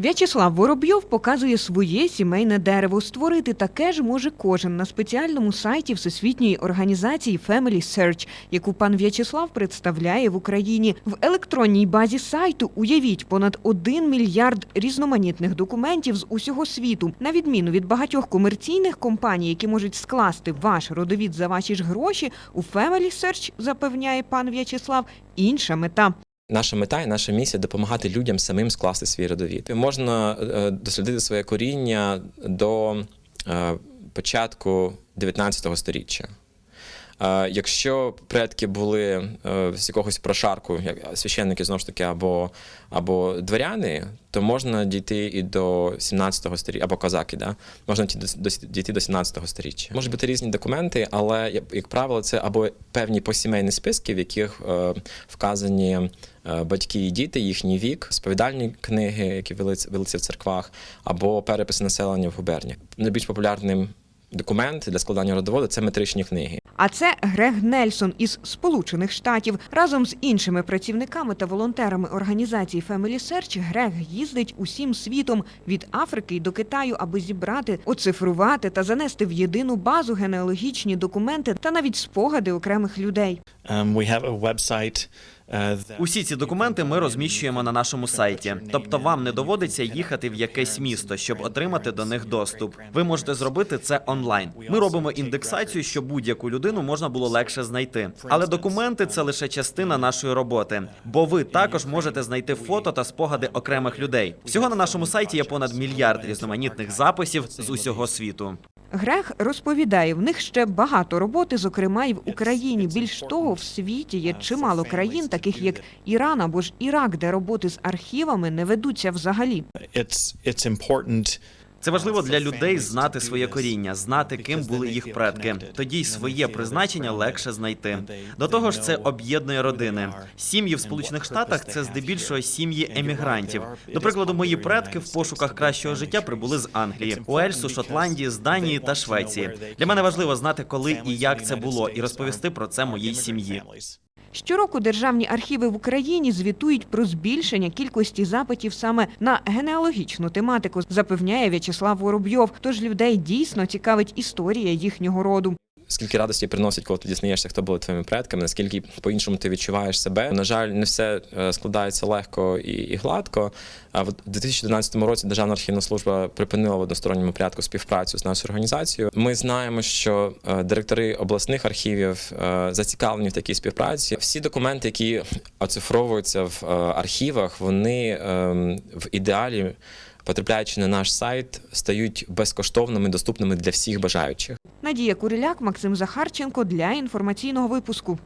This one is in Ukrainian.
В'ячеслав Воробйов показує своє сімейне дерево. Створити таке ж може кожен на спеціальному сайті Всесвітньої організації Family Search, яку пан В'ячеслав представляє в Україні. В електронній базі сайту уявіть понад 1 мільярд різноманітних документів з усього світу. На відміну від багатьох комерційних компаній, які можуть скласти ваш родовід за ваші ж гроші, у Family Search, запевняє пан В'ячеслав, інша мета. Наша мета і наша місія допомагати людям самим скласти свій родовід. Можна е, дослідити своє коріння до е, початку 19 століття. Якщо предки були е, з якогось прошарку, як священники знову ж таки, або, або дворяни, то можна дійти і до 17 століття, або козаки, да? можна дійти до, до- дійти до 17. Можуть бути різні документи, але, як, правило, це або певні посімейні списки, в яких е, вказані е, батьки і діти, їхній вік, сповідальні книги, які велися в церквах, або переписи населення в губерніях. Найбільш популярним документ для складання родоводу це метричні книги. А це Грег Нельсон із Сполучених Штатів. Разом з іншими працівниками та волонтерами організації Family Search Грег їздить усім світом від Африки до Китаю, аби зібрати, оцифрувати та занести в єдину базу генеалогічні документи та навіть спогади окремих людей. Um, we have a website Усі ці документи ми розміщуємо на нашому сайті. Тобто вам не доводиться їхати в якесь місто, щоб отримати до них доступ. Ви можете зробити це онлайн. Ми робимо індексацію, щоб будь-яку людину можна було легше знайти. Але документи це лише частина нашої роботи, бо ви також можете знайти фото та спогади окремих людей. Всього на нашому сайті є понад мільярд різноманітних записів з усього світу. Грег розповідає, в них ще багато роботи, зокрема і в Україні. Більш того, в світі є чимало країн, таких як Іран або ж Ірак, де роботи з архівами не ведуться взагалі. Це важливо для людей знати своє коріння, знати, ким були їх предки. Тоді й своє призначення легше знайти. До того ж, це об'єднує родини. Сім'ї в Сполучених Штатах це здебільшого сім'ї емігрантів. До прикладу, мої предки в пошуках кращого життя прибули з Англії, Уельсу, Шотландії, з Данії та Швеції. Для мене важливо знати, коли і як це було, і розповісти про це моїй сім'ї. Щороку державні архіви в Україні звітують про збільшення кількості запитів саме на генеалогічну тематику, запевняє В'ячеслав Воробйов. Тож людей дійсно цікавить історія їхнього роду. Скільки радості приносить, коли ти дізнаєшся, хто були твоїми предками, наскільки по-іншому ти відчуваєш себе. На жаль, не все е, складається легко і, і гладко. А в 2011 році Державна архівна служба припинила в односторонньому порядку співпрацю з нашою організацією. Ми знаємо, що е, директори обласних архівів е, зацікавлені в такій співпраці. Всі документи, які оцифровуються в архівах, вони ем, в ідеалі. Потрапляючи на наш сайт, стають безкоштовними, доступними для всіх бажаючих. Надія Куриляк, Максим Захарченко для інформаційного випуску.